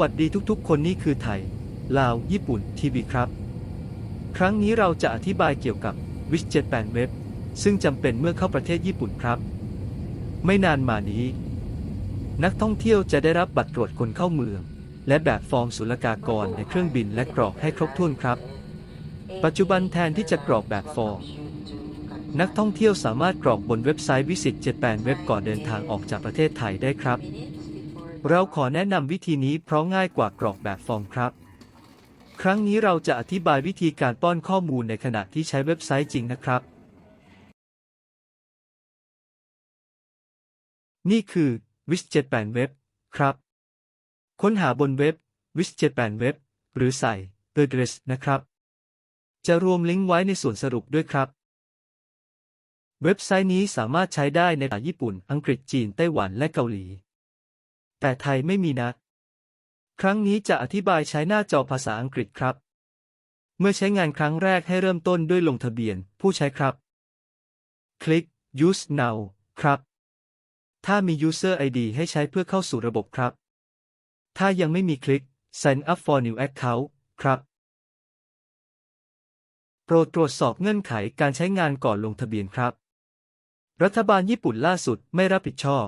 วัสดีทุกๆ คนนี่คือไทย ลาว ญี่ปุ่น ทีวีครับ ครั้งนี้เราจะอธิบายเกี่ยวกับวิชเจ็ตแปนเว็บซึ่งจำเป็นเมื่อเข้าประเทศญี่ปุ่นครับ ไม่นานมานี้ นักท่องเที่ยวจะได้รับบัตรตรวจคนเข้าเมือง และแบบฟอร์มศุลกากรในเครื่องบินและกรอกให้ครบถ้วนครับ ปัจจุบันแทนที่จะกรอกแบบฟอร์ม นักท่องเที่ยวสามารถกรอกบนเว็บไซต์วิสิตเจแปนเว็บก่อนเดินทางออกจากประเทศไทยได้ครับ เราขอแนะนำวิธีนี้เพราะง่ายกว่ากรอกแบบฟอร์มครับ ครั้งนี้เราจะอธิบายวิธีการป้อนข้อมูลในขณะที่ใช้เว็บไซต์จริงนะครับ นี่คือ w i s 7 8 Web ครับ ค้นหาบนเว็บ w i s 7 8 Web หรือใส่ address นะครับ จะรวมลิงก์ไว้ในส่วนสรุปด้วยครับเว็บไซต์นี้สามารถใช้ได้ในภาษาญี่ปุ่น อังกฤษ จีน ไต้หวัน และเกาหลี แต่ไทยไม่มีนะ ครั้งนี้จะอธิบายใช้หน้าจอภาษาอังกฤษครับ เมื่อใช้งานครั้งแรกให้เริ่มต้นด้วยลงทะเบียนผู้ใช้ครับ คลิก use now ครับ ถ้ามี user ID ให้ใช้เพื่อเข้าสู่ระบบครับ ถ้ายังไม่มีคลิก sign up for new account ครับ โปรดตรวจสอบเงื่อนไขการใช้งานก่อนลงทะเบียนครับ รัฐบาลญี่ปุ่นล่าสุดไม่รับผิดชอบ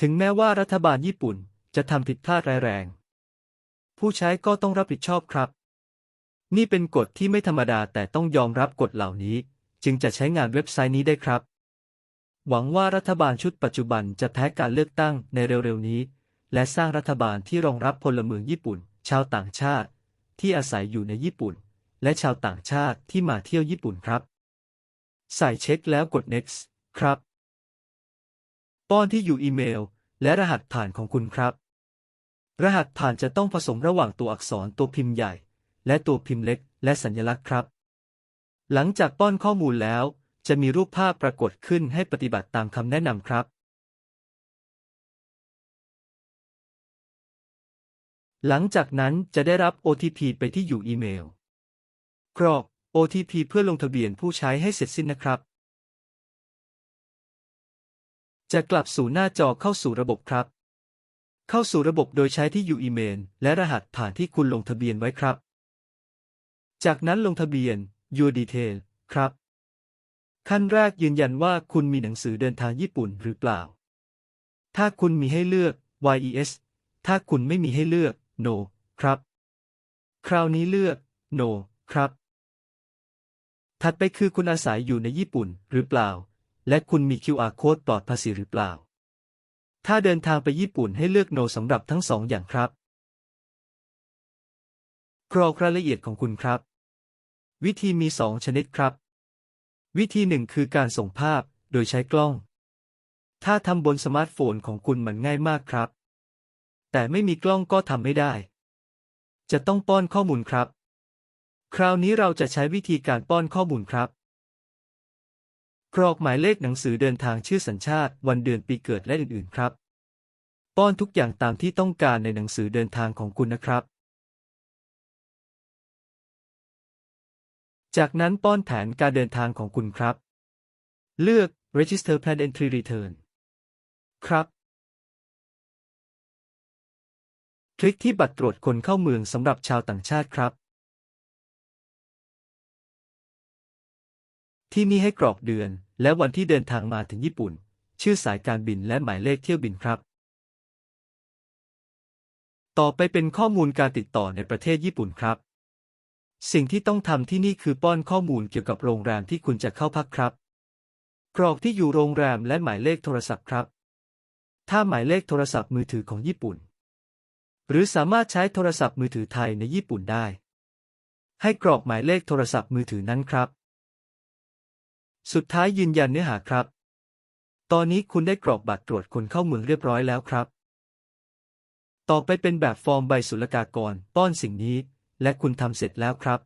ถึงแม้ว่ารัฐบาลญี่ปุ่นจะทำผิดพลาดร้ายแรง ผู้ใช้ก็ต้องรับผิดชอบครับ นี่เป็นกฎที่ไม่ธรรมดาแต่ต้องยอมรับกฎเหล่านี้ จึงจะใช้งานเว็บไซต์นี้ได้ครับ หวังว่ารัฐบาลชุดปัจจุบันจะแพ้การเลือกตั้งในเร็วๆนี้ และสร้างรัฐบาลที่รองรับพลเมืองญี่ปุ่น ชาวต่างชาติ ที่อาศัยอยู่ในญี่ปุ่น และชาวต่างชาติที่มาเที่ยวญี่ปุ่นครับ ใส่เช็คแล้วกด next ครับ ป้อนที่อยู่อีเมล และรหัสผ่านของคุณครับ รหัสผ่านจะต้องผสมระหว่างตัวอักษรตัวพิมพ์ใหญ่ และตัวพิมพ์เล็ก และสัญลักษณ์ครับ หลังจากป้อนข้อมูลแล้ว จะมีรูปภาพปรากฏขึ้นให้ปฏิบัติตามคำแนะนำครับ หลังจากนั้นจะได้รับ OTP ไปที่อยู่อีเมล กรอก OTP เพื่อลงทะเบียนผู้ใช้ให้เสร็จสิ้นนะครับ จะกลับสู่หน้าจอเข้าสู่ระบบครับ เข้าสู่ระบบโดยใช้ที่อยู่อีเมล และรหัสผ่านที่คุณลงทะเบียนไว้ครับ จากนั้นลงทะเบียน Your Detail ครับ ขั้นแรกยืนยันว่าคุณมีหนังสือเดินทางญี่ปุ่นหรือเปล่า ถ้าคุณมีให้เลือก yes ถ้าคุณไม่มีให้เลือก no ครับ คราวนี้เลือก no ครับ ถัดไปคือคุณอาศัยอยู่ในญี่ปุ่นหรือเปล่า และคุณมี QR code ปลอดภาษีหรือเปล่า ถ้าเดินทางไปญี่ปุ่นให้เลือก no สำหรับทั้งสองอย่างครับกรอกรายละเอียดของคุณครับ วิธีมีสองชนิดครับ วิธีหนึ่งคือการส่งภาพโดยใช้กล้อง ถ้าทำบนสมาร์ทโฟนของคุณมันง่ายมากครับ แต่ไม่มีกล้องก็ทำไม่ได้ จะต้องป้อนข้อมูลครับ คราวนี้เราจะใช้วิธีการป้อนข้อมูลครับ กรอกหมายเลขหนังสือเดินทางชื่อสัญชาติ วันเดือนปีเกิดและอื่น ๆ ครับ ป้อนทุกอย่างตามที่ต้องการในหนังสือเดินทางของคุณนะครับ จากนั้นป้อนแผนการเดินทางของคุณครับ เลือก Register Plan Entry Return ครับ คลิกที่บัตรตรวจคนเข้าเมืองสำหรับชาวต่างชาติครับ ที่นี่ให้กรอกเดือน และวันที่เดินทางมาถึงญี่ปุ่น ชื่อสายการบินและหมายเลขเที่ยวบินครับ ต่อไปเป็นข้อมูลการติดต่อในประเทศญี่ปุ่นครับ สิ่งที่ต้องทำที่นี่คือป้อนข้อมูลเกี่ยวกับโรงแรมที่คุณจะเข้าพักครับ กรอกที่อยู่โรงแรมและหมายเลขโทรศัพท์ครับ ถ้าหมายเลขโทรศัพท์มือถือของญี่ปุ่น หรือสามารถใช้โทรศัพท์มือถือไทยในญี่ปุ่นได้ ให้กรอกหมายเลขโทรศัพท์มือถือนั้นครับ สุดท้ายยืนยันเนื้อหาครับ ตอนนี้คุณได้กรอกบัตรตรวจคนเข้าเมืองเรียบร้อยแล้วครับ ต่อไปเป็นแบบฟอร์มใบศุลกากร ป้อนสิ่งนี้ และคุณทำเสร็จแล้วครับ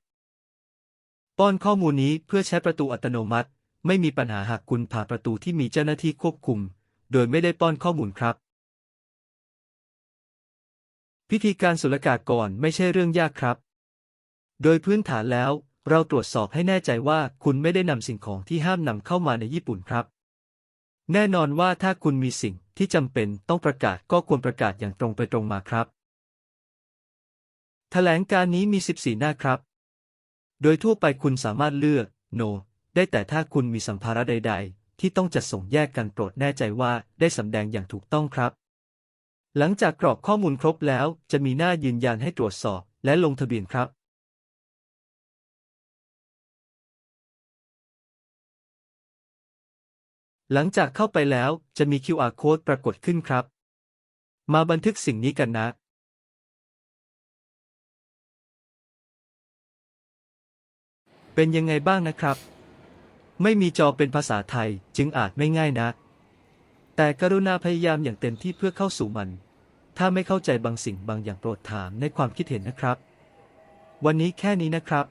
ป้อนข้อมูลนี้เพื่อใช้ประตูอัตโนมัติ ไม่มีปัญหาหากคุณผ่านประตูที่มีเจ้าหน้าที่ควบคุม โดยไม่ได้ป้อนข้อมูลครับ พิธีการศุลกากรไม่ใช่เรื่องยากครับ โดยพื้นฐานแล้ว เราตรวจสอบให้แน่ใจว่าคุณไม่ได้นำสิ่งของที่ห้ามนำเข้ามาในญี่ปุ่นครับ แน่นอนว่าถ้าคุณมีสิ่งที่จำเป็นต้องประกาศก็ควรประกาศอย่างตรงไปตรงมาครับ แถลงการนี้มี 14 หน้าครับ โดยทั่วไปคุณสามารถเลือก no ได้แต่ถ้าคุณมีสัมภาระใด ๆ ที่ต้องจัดส่งแยกกันโปรดแน่ใจว่าได้สำแดงอย่างถูกต้องครับ หลังจากกรอกข้อมูลครบแล้ว จะมีหน้ายืนยันให้ตรวจสอบและลงทะเบียนครับ หลังจากเข้าไปแล้วจะมี QR code ปรากฏขึ้นครับ มาบันทึกสิ่งนี้กันนะ เป็นยังไงบ้างนะครับ ไม่มีจอเป็นภาษาไทยจึงอาจไม่ง่ายนะ แต่กรุณาพยายามอย่างเต็มที่เพื่อเข้าสู่มัน ถ้าไม่เข้าใจบางสิ่งบางอย่างโปรดถามในความคิดเห็นนะครับ วันนี้แค่นี้นะครับ